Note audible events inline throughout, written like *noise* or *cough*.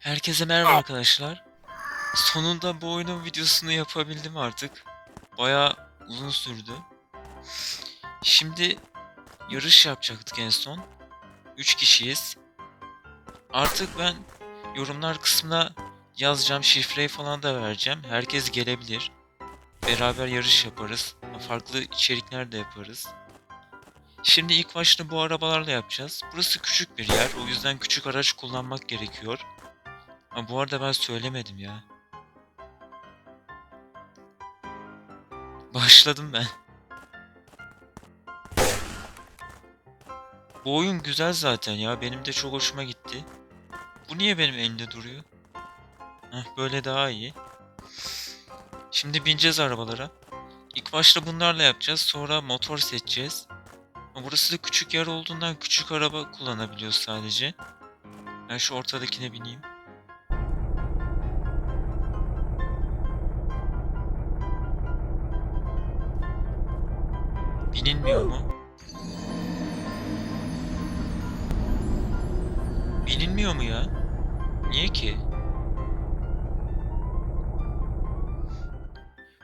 Herkese merhaba arkadaşlar. Sonunda bu oyunun videosunu yapabildim artık. Bayağı uzun sürdü. Şimdi yarış yapacaktık en son. 3 kişiyiz. Artık ben yorumlar kısmına yazacağım. Şifreyi falan da vereceğim. Herkes gelebilir. Beraber yarış yaparız. Farklı içerikler de yaparız. Şimdi ilk başta bu arabalarla yapacağız. Burası küçük bir yer. O yüzden küçük araç kullanmak gerekiyor. Ha, bu arada ben söylemedim ya. Başladım ben. Bu oyun güzel zaten ya. Benim de çok hoşuma gitti. Bu niye benim elimde duruyor? Heh, böyle daha iyi. Şimdi bineceğiz arabalara. İlk başta bunlarla yapacağız. Sonra motor seçeceğiz. Ama Burası da küçük yer olduğundan küçük araba kullanabiliyoruz sadece. Ben şu ortadakine bineyim. Binilmiyor mu? Binilmiyor mu ya? Niye ki?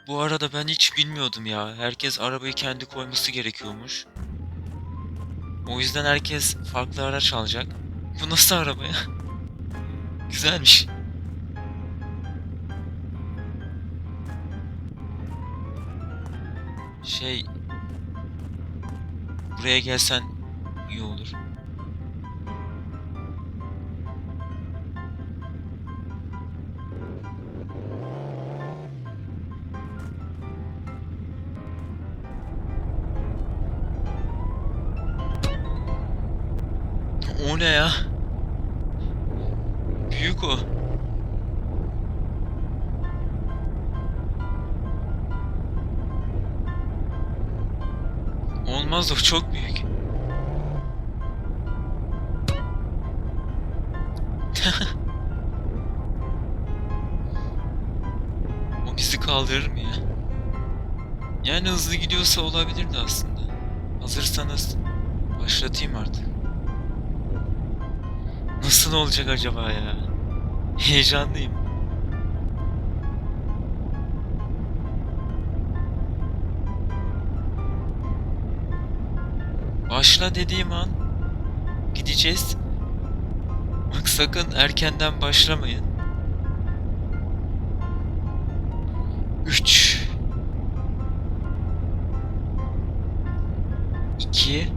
Bu arada ben hiç bilmiyordum ya. Herkes arabayı kendi koyması gerekiyormuş. O yüzden herkes farklı araç alacak. Bu nasıl araba ya? *laughs* Güzelmiş. Şey... Buraya gelsen iyi olur. O ne ya? Büyük o. Olmaz o çok büyük. *laughs* o bizi kaldırır mı ya? Yani hızlı gidiyorsa olabilirdi aslında. Hazırsanız başlatayım artık. Nasıl olacak acaba ya? Heyecanlıyım. Başla dediğim an gideceğiz. Bak sakın erkenden başlamayın. 3 2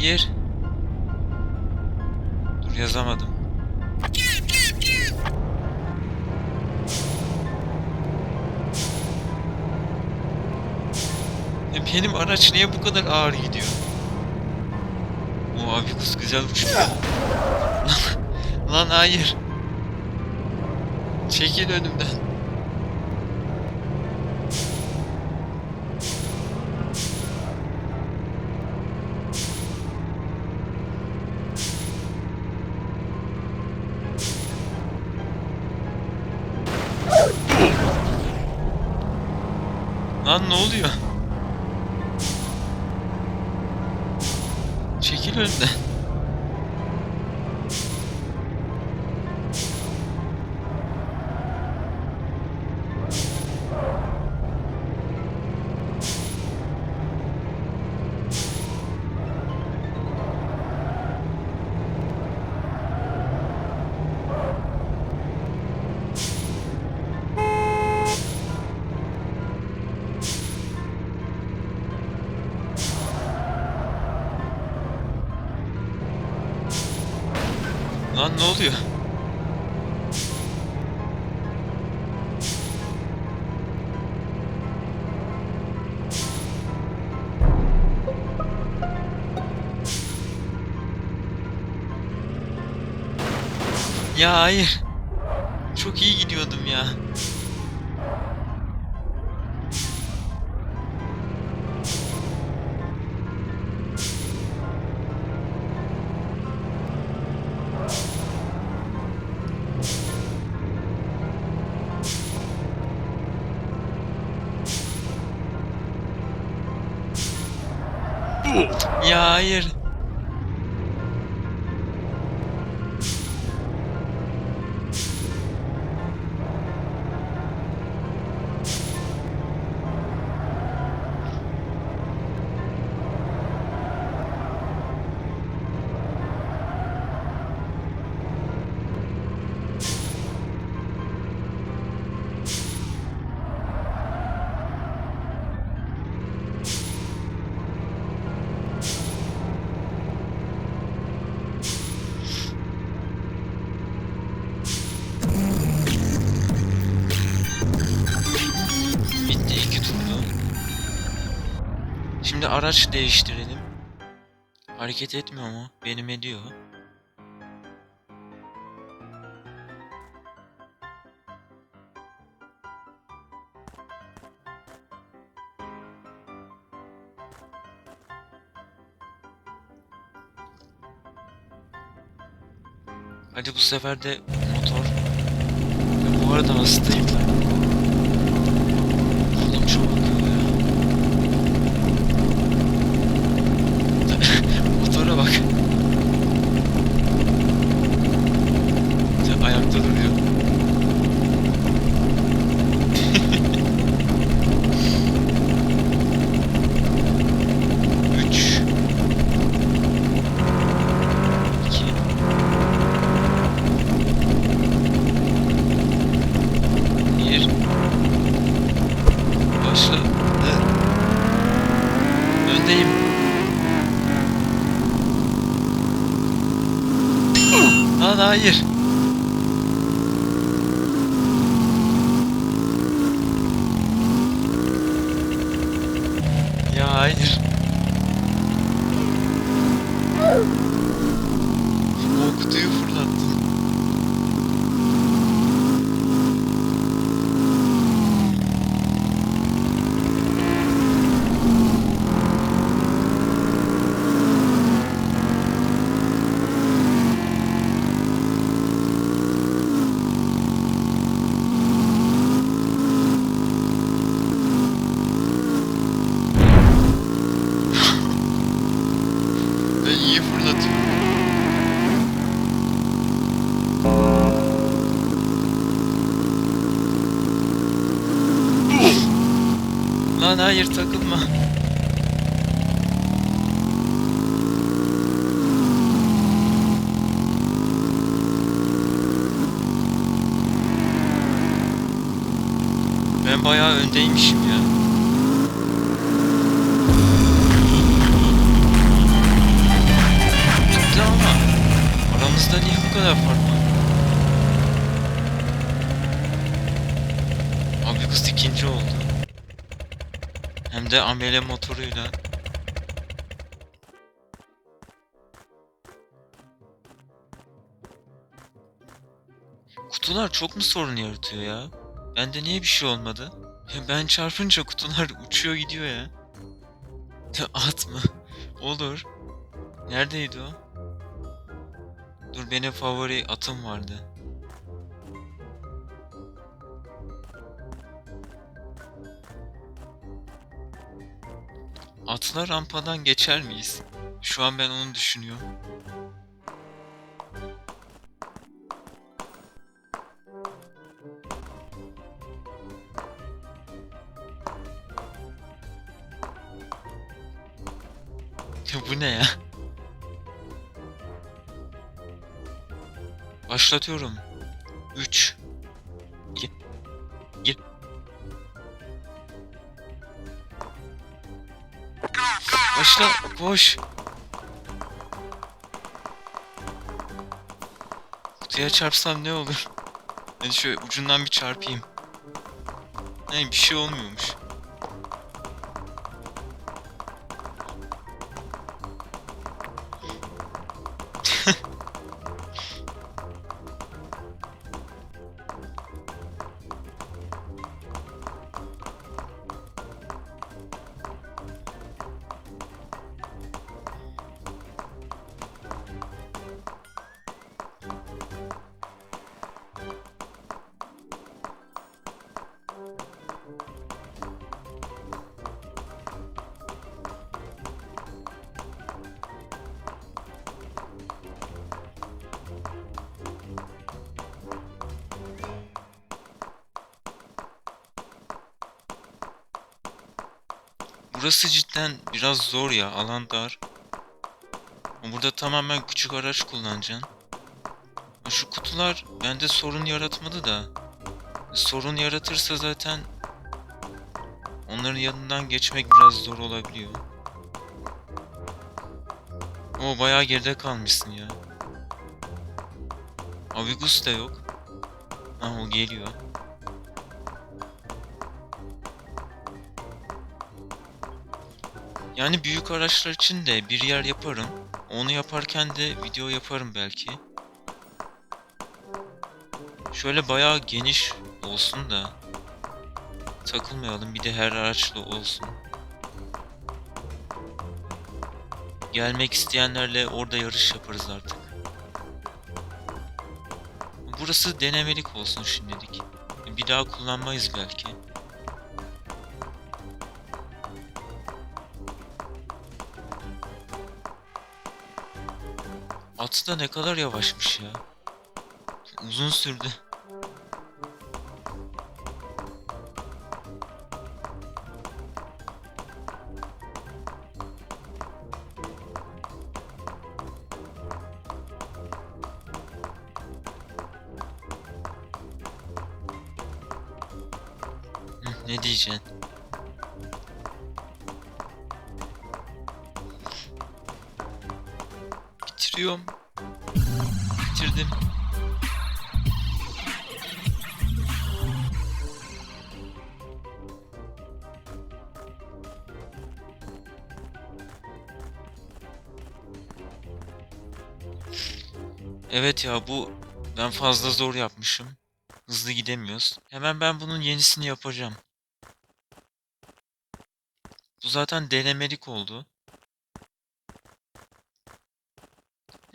1 Dur yazamadım. Benim araç niye bu kadar ağır gidiyor? O abi kız güzel uçuyor. Lan, *laughs* lan hayır. Çekil önümden. Lan ne oluyor? Good. Ne oluyor? Ya hayır. Çok iyi gidiyordum ya. Ya hayır. Şimdi araç değiştirelim. Hareket etmiyor mu? Benim ediyor. Hadi bu sefer de motor. Bu arada hastayım ben. Thanks. Hayır. Hayır takılma. Ben bayağı öndeymişim ya. Bitti ama aramızda niye bu kadar fark var? Abi kız ikinci oldu. Hem de amele motoruyla. Kutular çok mu sorun yaratıyor ya? Bende niye bir şey olmadı? Ben çarpınca kutular *laughs* uçuyor gidiyor ya. Ya At mı? Olur. Neredeydi o? Dur benim favori atım vardı. Atla rampadan geçer miyiz? Şu an ben onu düşünüyorum. *laughs* Bu ne ya? Başlatıyorum. 3 Başla koş. Kutuya çarpsam ne olur? Hadi şöyle ucundan bir çarpayım. Ne bir şey olmuyormuş. Burası cidden biraz zor ya, alan dar. Burada tamamen küçük araç kullanacaksın. Şu kutular bende sorun yaratmadı da. Sorun yaratırsa zaten onların yanından geçmek biraz zor olabiliyor. O bayağı geride kalmışsın ya. Avigus da yok. Ha o geliyor. Yani büyük araçlar için de bir yer yaparım. Onu yaparken de video yaparım belki. Şöyle bayağı geniş olsun da takılmayalım. Bir de her araçlı olsun. Gelmek isteyenlerle orada yarış yaparız artık. Burası denemelik olsun şimdilik. Bir daha kullanmayız belki. Atı da ne kadar yavaşmış ya. Uzun sürdü. Ne diyeceksin? Bitiriyorum. Bitirdim. Evet ya bu ben fazla zor yapmışım. Hızlı gidemiyoruz. Hemen ben bunun yenisini yapacağım. Bu zaten denemelik oldu.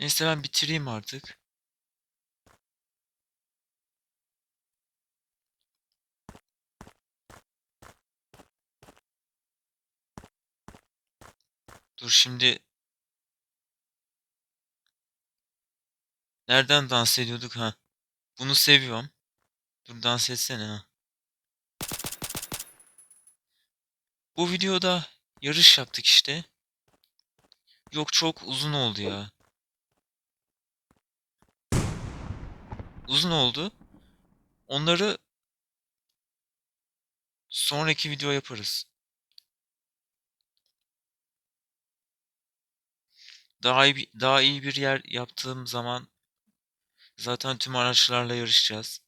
Neyse ben bitireyim artık. Dur şimdi nereden dans ediyorduk ha? Bunu seviyorum. Dur dans etsene ha. Bu videoda yarış yaptık işte. Yok çok uzun oldu ya. Uzun oldu. Onları sonraki video yaparız. Daha iyi, daha iyi bir yer yaptığım zaman zaten tüm araçlarla yarışacağız.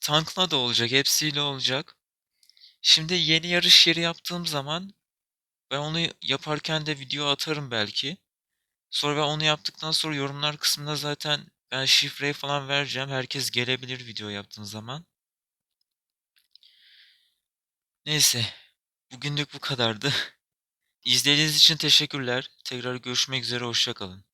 Tankla da olacak, hepsiyle olacak. Şimdi yeni yarış yeri yaptığım zaman ben onu yaparken de video atarım belki. Sonra ben onu yaptıktan sonra yorumlar kısmında zaten ben şifreyi falan vereceğim. Herkes gelebilir video yaptığın zaman. Neyse. Bugünlük bu kadardı. *laughs* İzlediğiniz için teşekkürler. Tekrar görüşmek üzere. Hoşça kalın.